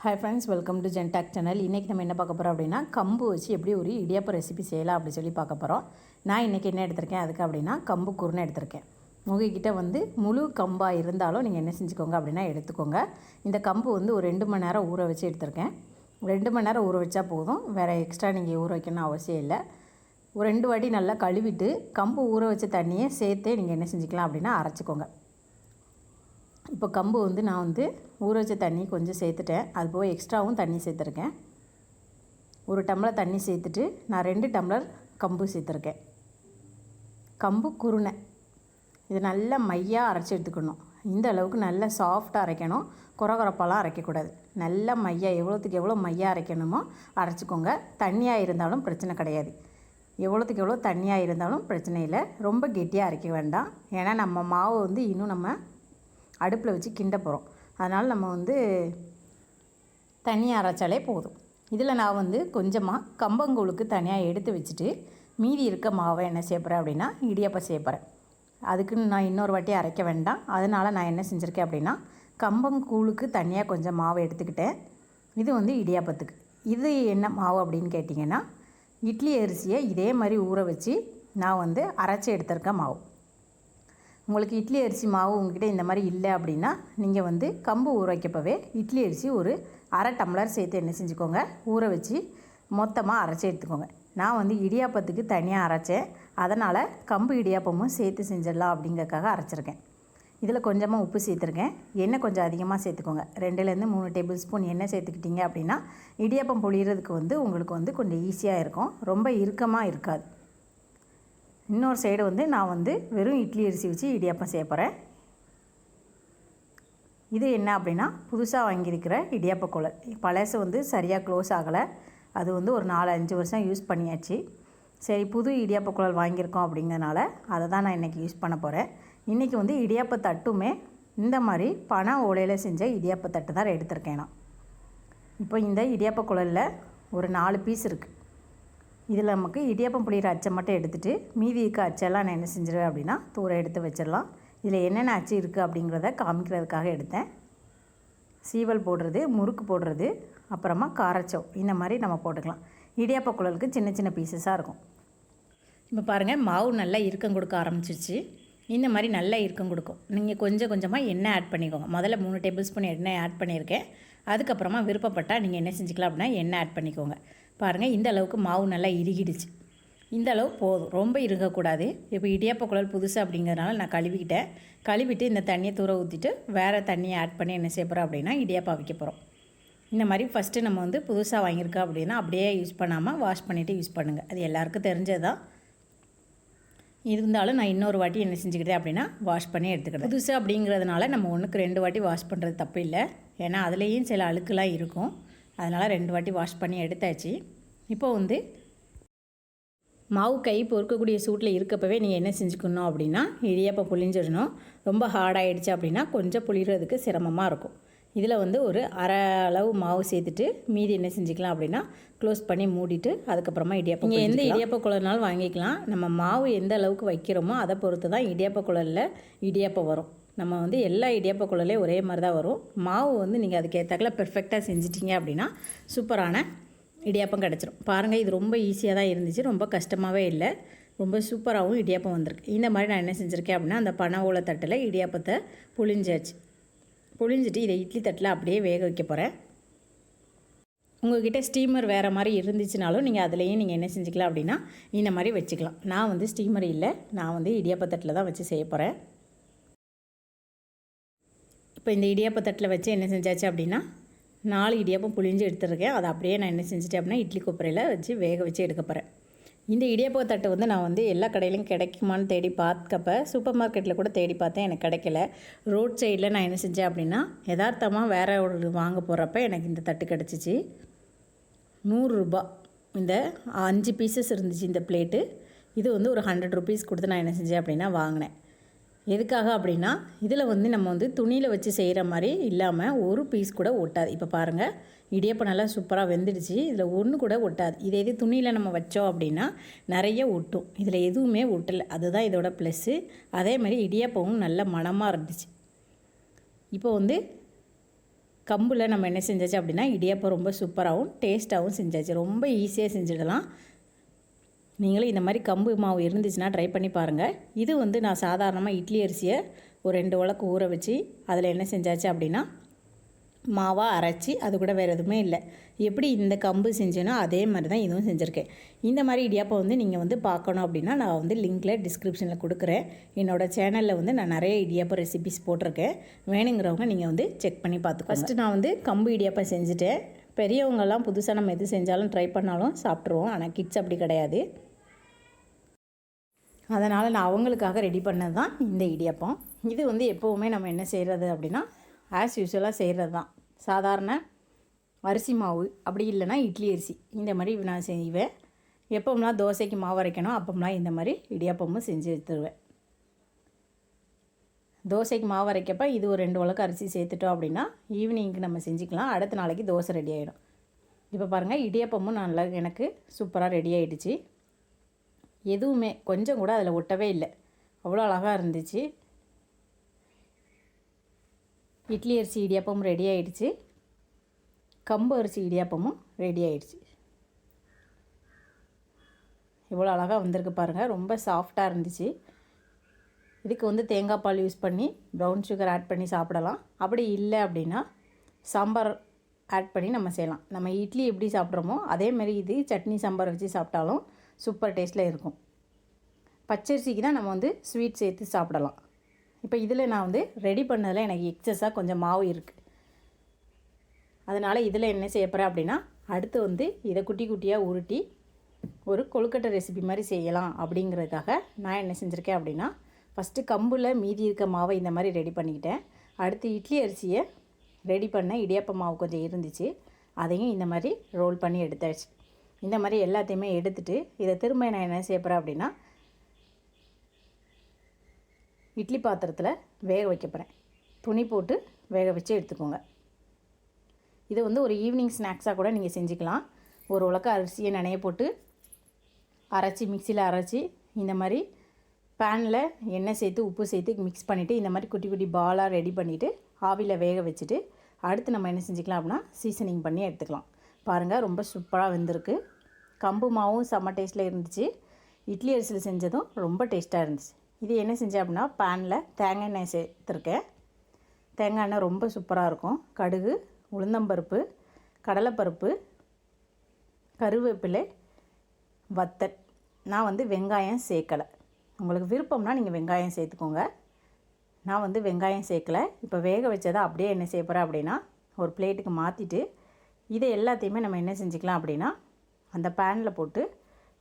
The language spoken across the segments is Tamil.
ஹாய் ஃப்ரெண்ட்ஸ் வெல்கம் டு ஜென்டாக் சேனல் இன்றைக்கி நம்ம என்ன பார்க்க போகிறோம் அப்படின்னா கம்பு வச்சு எப்படி ஒரு இடியாப்ப ரெசிபி செய்யலாம் அப்படி சொல்லி பார்க்க போகிறோம் நான் இன்றைக்கி என்ன எடுத்திருக்கேன்? அதுக்கு அப்படின்னா கம்பு குருணை எடுத்திருக்கேன். உங்ககிட்ட வந்து முழு கம்பாக இருந்தாலும் நீங்கள் என்ன செஞ்சுக்கோங்க அப்படின்னா எடுத்துக்கோங்க. இந்த கம்பு வந்து ஒரு ரெண்டு மணி நேரம் ஊற வச்சு எடுத்திருக்கேன். ரெண்டு மணி நேரம் ஊற வச்சா போதும். வேறு எக்ஸ்ட்ரா நீங்கள் ஊற வைக்கணும்னு அவசியம் இல்லை. ஒரு ரெண்டு வாட்டி நல்லா கழுவிட்டு கம்பு ஊற வச்ச தண்ணியை சேர்த்தே நீங்கள் என்ன செஞ்சுக்கலாம் அப்படின்னா அரைச்சிக்கோங்க. இப்போ கம்பு வந்து நான் வந்து ஊற வச்ச தண்ணி கொஞ்சம் சேர்த்துட்டேன். அது போக எக்ஸ்ட்ராவும் தண்ணி சேர்த்துருக்கேன். ஒரு டம்ளர் தண்ணி சேர்த்துட்டு நான் ரெண்டு டம்ளர் கம்பு சேர்த்துருக்கேன். கம்பு குருணை. இது நல்லா மையாக அரைச்சி எடுத்துக்கணும். இந்த அளவுக்கு நல்லா சாஃப்டாக அரைக்கணும். குறகுறப்பாலாம் அரைக்கக்கூடாது. நல்லா மையாக எவ்வளோத்துக்கு எவ்வளோ மையாக அரைக்கணுமோ அரைச்சிக்கோங்க. தண்ணியாக இருந்தாலும் பிரச்சனை கிடையாது. எவ்வளோத்துக்கு எவ்வளோ தண்ணியாக இருந்தாலும் பிரச்சனை இல்லை. ரொம்ப கெட்டியாக அரைக்க வேண்டாம். ஏன்னா நம்ம மாவு வந்து இன்னும் நம்ம அடுப்பில் வச்சு கிண்ட போகிறோம். அதனால் நம்ம வந்து தனியாக அரைச்சாலே போதும். இதில் நான் வந்து கொஞ்சமாக கம்பங்கூழுக்கு தனியாக எடுத்து வச்சுட்டு மீதி இருக்க மாவை என்ன சேர்ப்பறேன் அப்படின்னா இடியப்பம் சேர்ப்பறேன் அதுக்குன்னு நான் இன்னொரு வாட்டி அரைக்க வேண்டாம். அதனால் நான் என்ன செஞ்சுருக்கேன் அப்படின்னா கம்பங்கூழுக்கு தனியாக கொஞ்சம் மாவு எடுத்துக்கிட்டேன். இது வந்து இடியாப்பத்துக்கு. இது என்ன மாவு அப்படின்னு கேட்டிங்கன்னா இட்லி அரிசியை இதே மாதிரி ஊற வச்சு நான் வந்து அரைச்சி எடுத்திருக்க மாவு. உங்களுக்கு இட்லி அரிசி மாவு உங்ககிட்ட இந்த மாதிரி இல்லை அப்படின்னா நீங்கள் வந்து கம்பு ஊற வைக்கப்பவே இட்லி அரிசி ஒரு அரை டம்ளர் சேர்த்து என்ன செஞ்சுக்கோங்க ஊற வச்சு மொத்தமாக அரைச்சி எடுத்துக்கோங்க. நான் வந்து இடியாப்பத்துக்கு தனியாக அரைச்சேன். அதனால் கம்பு இடியாப்பமும் சேர்த்து செஞ்சிடலாம் அப்படிங்கறக்காக அரைச்சிருக்கேன். இதில் கொஞ்சமாக உப்பு சேர்த்துருக்கேன். எண்ணெய் கொஞ்சம் அதிகமாக சேர்த்துக்கோங்க. ரெண்டுலேருந்து மூணு டேபிள் ஸ்பூன் எண்ணெய் சேர்த்துக்கிட்டிங்க அப்படின்னா இடியாப்பம் பொழியறதுக்கு வந்து உங்களுக்கு வந்து கொஞ்சம் ஈஸியாக இருக்கும். ரொம்ப இறுக்கமாக இருக்காது. இன்னொரு சைடு வந்து நான் வந்து வெறும் இட்லி அரிசி வச்சு இடியாப்பம் செய்ய போகிறேன் இது என்ன அப்படின்னா புதுசாக வாங்கியிருக்கிற இடியாப்ப குழல் பழசு வந்து சரியாக க்ளோஸ் ஆகலை. அது வந்து ஒரு நாலு அஞ்சு வருஷம் யூஸ் பண்ணியாச்சு. சரி புது இடியாப்ப குழல் வாங்கியிருக்கோம் அப்படிங்கிறனால அதை தான் நான் இன்றைக்கி யூஸ் பண்ண போகிறேன் இன்றைக்கி வந்து இடியாப்ப தட்டுமே இந்த மாதிரி பனை ஓலையில் செஞ்ச இடியாப்ப தட்டு தான் எடுத்திருக்கேன் நான். இப்போ இந்த இடியாப்ப குழலில் ஒரு நாலு பீஸ் இருக்குது இதில் நமக்கு இடியாப்பம் புளியிற அச்சை மட்டும் எடுத்துகிட்டு மீதி இருக்க அச்செல்லாம் நான் என்ன செஞ்சிருவேன் அப்படின்னா தூரம் எடுத்து வச்சிடலாம். இதில் என்னென்ன அச்சு இருக்குது அப்படிங்கிறத காமிக்கிறதுக்காக எடுத்தேன். சீவல் போடுறது முறுக்கு போடுறது அப்புறமா காரச்சோ இந்த மாதிரி நம்ம போட்டுக்கலாம். இடியாப்ப குழலுக்கு சின்ன சின்ன பீசஸாக இருக்கும். இப்போ பாருங்கள் மாவு நல்லா இறுக்கம் கொடுக்க ஆரம்பிச்சிச்சு இந்த மாதிரி நல்லா இறுக்கம் கொடுக்கும். நீங்கள் கொஞ்சம் கொஞ்சமாக எண்ணெய் ஆட் பண்ணிக்கோங்க. முதல்ல மூணு டேபிள் ஸ்பூன் எண்ணெய் ஆட் பண்ணியிருக்கேன். அதுக்கப்புறமா விருப்பப்பட்டால் நீங்கள் என்ன செஞ்சுக்கலாம் அப்படின்னா எண்ணெய் ஆட் பண்ணிக்கோங்க. பாருங்கள் இந்த அளவுக்கு மாவு நல்லா இறுகிடுச்சு. இந்த அளவு போதும். ரொம்ப இருக்கக்கூடாது இப்போ இடியாப்ப குழல் புதுசு அப்படிங்கிறதுனால நான் கழுவிக்கிட்டேன். கழுவிட்டு இந்த தண்ணியை தூர ஊற்றிட்டு வேறு தண்ணியை ஆட் பண்ணி என்ன செய்ய போகிறோம் அப்படின்னா இடியாப்பா வைக்க போகிறோம் இந்த மாதிரி ஃபஸ்ட்டு நம்ம வந்து புதுசாக வாங்கியிருக்கோம் அப்படின்னா அப்படியே யூஸ் பண்ணாமல் வாஷ் பண்ணிவிட்டு யூஸ் பண்ணுங்கள் அது எல்லாருக்கும் தெரிஞ்சது தான் இருந்தாலும் நான் இன்னொரு வாட்டி என்ன செஞ்சுக்கிட்டேன் அப்படின்னா வாஷ் பண்ணி எடுத்துக்கிட்டேன் புதுசு அப்படிங்கிறதுனால நம்ம ஒன்றுக்கு ரெண்டு வாட்டி வாஷ் பண்ணுறது தப்பு இல்லை. ஏன்னா அதுலேயும் சில அழுக்குலாம் இருக்கும். அதனால் ரெண்டு வாட்டி வாஷ் பண்ணி எடுத்தாச்சு. இப்போ வந்து மாவு கை பொறுக்கக்கூடிய சூட்டில் இருக்கப்பவே நீங்கள் என்ன செஞ்சுக்கணும் அப்படின்னா இடியாப்பம் புளிஞ்சிடணும் ரொம்ப ஹார்டாகிடுச்சு அப்படின்னா கொஞ்சம் புளிகிறதுக்கு சிரமமாக இருக்கும். இதில் வந்து ஒரு அரை அளவு மாவு சேர்த்துட்டு மீதி என்ன செஞ்சுக்கலாம் அப்படின்னா க்ளோஸ் பண்ணி மூடிட்டு அதுக்கப்புறமா இடியாப்பம் நீங்கள் எந்த இடியாப்ப குழல்னாலும் வாங்கிக்கலாம். நம்ம மாவு எந்த அளவுக்கு வைக்கிறோமோ அதை பொறுத்து தான் இடியாப்ப குழலில் இடியாப்பம் வரும். நம்ம வந்து எல்லா இடியாப்ப ஒரே மாதிரி தான் வரும். மாவு வந்து நீங்கள் அதுக்கு பெர்ஃபெக்டாக செஞ்சிட்டிங்க அப்படின்னா சூப்பரான இடியாப்பம் கிடச்சிரும். பாருங்கள் இது ரொம்ப ஈஸியாக தான் இருந்துச்சு. ரொம்ப கஷ்டமாகவே இல்லை. ரொம்ப சூப்பராகவும் இடியாப்பம் வந்திருக்கு. இந்த மாதிரி நான் என்ன செஞ்சுருக்கேன் அப்படின்னா அந்த பனை ஓலை தட்டில் இடியாப்பத்தை புளிஞ்சாச்சு புளிஞ்சிட்டு இதை இட்லி தட்டில் அப்படியே வேக வைக்க போகிறேன் உங்கள்கிட்ட ஸ்டீமர் வேறு மாதிரி இருந்துச்சுனாலும் நீங்கள் அதுலேயும் நீங்கள் என்ன செஞ்சுக்கலாம் அப்படின்னா இந்த மாதிரி வச்சுக்கலாம். நான் வந்து ஸ்டீமர் இல்லை. நான் வந்து இடியாப்பத்தட்டில் தான் வச்சு செய்ய போகிறேன் இப்போ இந்த இடியாப்பத்தட்டில் வச்சு என்ன செஞ்சாச்சு அப்படின்னா நாலு இடியாப்பம் புளிஞ்சு எடுத்துருக்கேன். அதை அப்படியே நான் என்ன செஞ்சுட்டேன் அப்படின்னா இட்லி கொப்பரையில் வச்சு வேக வச்சு எடுக்க போகிறேன் இந்த இடியாப்ப தட்டு வந்து நான் வந்து எல்லா கடையிலையும் கிடைக்குமான்னு தேடி பார்க்கப்ப சூப்பர் மார்க்கெட்டில் கூட தேடி பார்த்தேன் எனக்கு கிடைக்கல. ரோட் சைடில் நான் என்ன செஞ்சேன் அப்படின்னா யதார்த்தமாக வேறு ஒரு வாங்க போகிறப்ப எனக்கு இந்த தட்டு கிடச்சிச்சு. நூறுரூபா இந்த அஞ்சு பீசஸ் இருந்துச்சு இந்த பிளேட்டு இது வந்து ஒரு ஹண்ட்ரட் ருபீஸ் கொடுத்து நான் என்ன செஞ்சேன் அப்படின்னா வாங்கினேன். எதுக்காக அப்படின்னா இதில் வந்து நம்ம வந்து துணியில் வச்சு செய்கிற மாதிரி இல்லாமல் ஒரு பீஸ் கூட ஒட்டாது. இப்போ பாருங்கள் இடியப்பம் நல்லா சூப்பராக வெந்துடுச்சு. இதில் ஒன்று கூட ஒட்டாது. இதே இது துணியில் நம்ம வச்சோம் அப்படின்னா நிறைய ஒட்டும். இதில் எதுவுமே ஒட்டலை. அதுதான் இதோட ப்ளஸ்ஸு அதே மாதிரி இடியப்பமும் நல்ல மணமாக இருந்துச்சு. இப்போ வந்து கம்பில் நம்ம என்ன செஞ்சாச்சு அப்படின்னா இடியாப்பம் ரொம்ப சூப்பராகவும் டேஸ்ட்டாகவும் செஞ்சாச்சு. ரொம்ப ஈஸியாக செஞ்சிடலாம். நீங்களும் இந்த மாதிரி கம்பு மாவு இருந்துச்சுன்னா ட்ரை பண்ணி பாருங்கள் இது வந்து நான் சாதாரணமாக இட்லி அரிசியை ஒரு ரெண்டு உலக்கு ஊற வச்சு அதில் என்ன செஞ்சாச்சு அப்படின்னா மாவாக அரைச்சி அது கூட வேறு எதுவுமே இல்லை. எப்படி இந்த கம்பு செஞ்சேனோ அதே மாதிரி தான் இதுவும் செஞ்சுருக்கேன். இந்த மாதிரி இடியாப்பம் வந்து நீங்கள் வந்து பார்க்கணும் அப்படின்னா நான் வந்து லிங்க்கில் டிஸ்கிரிப்ஷனில் கொடுக்குறேன். என்னோடய சேனலில் வந்து நான் நிறைய இடியாப்பம் ரெசிபிஸ் போட்டிருக்கேன். வேணுங்கிறவங்க நீங்கள் வந்து செக் பண்ணி பார்த்து ஃபஸ்ட்டு நான் வந்து கம்பு இடியாப்பம் செஞ்சுட்டேன். பெரியவங்கெல்லாம் புதுசாக நம்ம எது செஞ்சாலும் ட்ரை பண்ணாலும் சாப்பிட்ருவோம் ஆனால் கிட்ஸ் அப்படி கிடையாது. அதனால் நான் அவங்களுக்காக ரெடி பண்ணது தான் இந்த இடியப்பம். இது வந்து எப்போவுமே நம்ம என்ன செய்கிறது அப்படின்னா ஆஸ் யூஸ்வலாக செய்கிறது தான் சாதாரண அரிசி மாவு அப்படி இல்லைன்னா இட்லி அரிசி. இந்த மாதிரி நான் செய்வேன். எப்போம்லாம் தோசைக்கு மாவு அரைக்கணும் அப்போம்லாம் இந்த மாதிரி இடியாப்பமும் செஞ்சு எடுத்துருவேன். தோசைக்கு மாவு அரைக்கப்ப இது ஒரு ரெண்டு உலக்கு அரிசி சேர்த்துட்டோம் அப்படின்னா ஈவினிங்க்கு நம்ம செஞ்சுக்கலாம். அடுத்த நாளைக்கு தோசை ரெடி ஆகிடும் இப்போ பாருங்கள் இடியாப்பமும் நல்லா எனக்கு சூப்பராக ரெடி ஆகிடுச்சு எதுவுமே கொஞ்சம் கூட அதில் ஒட்டவே இல்லை. அவ்வளோ அழகாக இருந்துச்சு. இட்லி அரிசி இடியாப்பமும் ரெடி ஆயிடுச்சு. கம்பு அரிசி இடியாப்பமும் ரெடி ஆகிடுச்சு இவ்வளோ அழகாக வந்திருக்கு பாருங்கள் ரொம்ப சாஃப்டாக இருந்துச்சு. இதுக்கு வந்து தேங்காய் பால் யூஸ் பண்ணி ப்ரௌன் சுகர் ஆட் பண்ணி சாப்பிடலாம். அப்படி இல்லை அப்படின்னா சாம்பார் ஆட் பண்ணி நம்ம செய்யலாம். நம்ம இட்லி எப்படி சாப்பிட்றோமோ அதேமாரி இது சட்னி சாம்பார் வச்சு சாப்பிட்டாலும் சூப்பர் டேஸ்ட்டில் இருக்கும். பச்சரிசிக்கு தான் நம்ம வந்து ஸ்வீட் சேர்த்து சாப்பிடலாம். இப்போ இதில் நான் வந்து ரெடி பண்ணதில் எனக்கு எக்ஸஸாக கொஞ்சம் மாவு இருக்குது அதனால் இதில் என்ன செய்ய போகிறேன் அப்படின்னா அடுத்து வந்து இதை குட்டி குட்டியாக உருட்டி ஒரு கொழுக்கட்டை ரெசிபி மாதிரி செய்யலாம் அப்படிங்கிறதுக்காக நான் என்ன செஞ்சுருக்கேன் அப்படின்னா ஃபஸ்ட்டு கம்பில் மீதி இருக்க மாவை இந்த மாதிரி ரெடி பண்ணிக்கிட்டேன். அடுத்து இட்லி அரிசியை ரெடி பண்ண இடியாப்ப மாவு கொஞ்சம் இருந்துச்சு. அதையும் இந்த மாதிரி ரோல் பண்ணி எடுத்தாச்சு. இந்த மாதிரி எல்லாத்தையுமே எடுத்துகிட்டு இதை திரும்ப நான் என்ன செய்யப்போகிறேன் அப்படின்னா இட்லி பாத்திரத்தில் வேக வைக்க போகிறேன் துணி போட்டு வேக வச்சு எடுத்துக்கோங்க. இது வந்து ஒரு ஈவினிங் ஸ்நாக்ஸாக கூட நீங்கள் செஞ்சுக்கலாம். ஒரு உலக்க அரிசியை நினைய போட்டு அரைச்சி மிக்சியில் அரைச்சி இந்த மாதிரி பேனில் எண்ணெய் சேர்த்து உப்பு சேர்த்து மிக்ஸ் பண்ணிவிட்டு இந்த மாதிரி குட்டி குட்டி பாலாக ரெடி பண்ணிவிட்டு ஆவியில் வேக வச்சுட்டு அடுத்து நம்ம என்ன செஞ்சுக்கலாம் அப்படின்னா சீசனிங் பண்ணி எடுத்துக்கலாம். பாருங்கள் ரொம்ப சூப்பராக வெந்திருக்கு. கம்பு மாவும் செம்ம டேஸ்ட்டில் இருந்துச்சு. இட்லி அரிசியில் செஞ்சதும் ரொம்ப டேஸ்ட்டாக இருந்துச்சு. இது என்ன செஞ்சேன் அப்படின்னா பேனில் தேங்காய் எண்ணெய் சேர்த்துருக்கேன். தேங்காய் எண்ணெய் ரொம்ப சூப்பராக இருக்கும். கடுகு உளுந்தம்பருப்பு கடலைப்பருப்பு கருவேப்பிலை வத்தல். நான் வந்து வெங்காயம் சேர்க்கலை. உங்களுக்கு விருப்பம்னா நீங்கள் வெங்காயம் சேர்த்துக்கோங்க. நான் வந்து வெங்காயம் சேர்க்கலை. இப்போ வேக வச்சதை அப்படியே என்ன செய்ய போகிறேன் அப்படின்னா ஒரு பிளேட்டுக்கு மாற்றிட்டு இதை எல்லாத்தையுமே நம்ம என்ன செஞ்சுக்கலாம் அப்படின்னா அந்த பேனில் போட்டு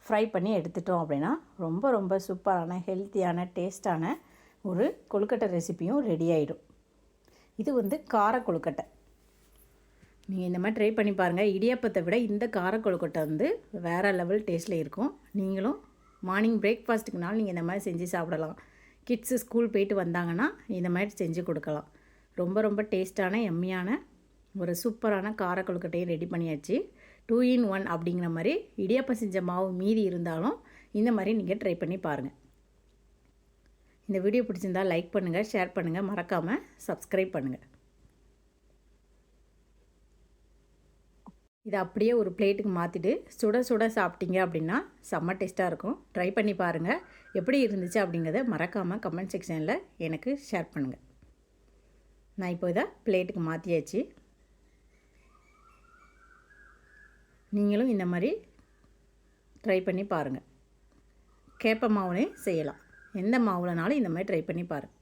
ஃப்ரை பண்ணி எடுத்துட்டோம் அப்படின்னா ரொம்ப ரொம்ப சூப்பரான ஹெல்த்தியான டேஸ்ட்டான ஒரு கொழுக்கட்டை ரெசிப்பியும் ரெடி ஆகிடும் இது வந்து கார கொழுக்கட்டை. நீங்கள் இந்த மாதிரி ட்ரை பண்ணி பாருங்கள் இடியாப்பத்தை விட இந்த கார கொழுக்கட்டை வந்து வேறு லெவல் டேஸ்ட்டில் இருக்கும். நீங்களும் மார்னிங் பிரேக்ஃபாஸ்ட்டுக்குனாலும் நீங்கள் இந்த மாதிரி செஞ்சு சாப்பிடலாம். கிட்ஸு ஸ்கூல் போயிட்டு வந்தாங்கன்னா இந்த மாதிரி செஞ்சு கொடுக்கலாம். ரொம்ப ரொம்ப டேஸ்ட்டான எம்மியான ஒரு சூப்பரான கார கொழுக்கட்டையும் ரெடி பண்ணியாச்சு. டூ இன் ஒன் அப்படிங்கிற மாதிரி இடியாப்பம் செஞ்ச மாவு மீதி இருந்தாலும் இந்த மாதிரி நீங்கள் ட்ரை பண்ணி பாருங்கள் இந்த வீடியோ பிடிச்சிருந்தால் லைக் பண்ணுங்கள் ஷேர் பண்ணுங்கள் மறக்காமல் சப்ஸ்கிரைப் பண்ணுங்கள் இதை அப்படியே ஒரு பிளேட்டுக்கு மாற்றிட்டு சுட சுட சாப்பிட்டீங்க அப்படின்னா செம்ம டேஸ்ட்டாக இருக்கும். ட்ரை பண்ணி பாருங்கள் எப்படி இருந்துச்சு அப்படிங்கிறத மறக்காமல் கமெண்ட் செக்ஷனில் எனக்கு ஷேர் பண்ணுங்கள் நான் இப்போ இதை பிளேட்டுக்கு மாற்றியாச்சு நீங்களும் இந்த மாதிரி ட்ரை பண்ணி பாருங்கள் கேப்ப மாவுனே செய்யலாம். எந்த மாவுலனாலும் இந்த மாதிரி ட்ரை பண்ணி பாருங்கள்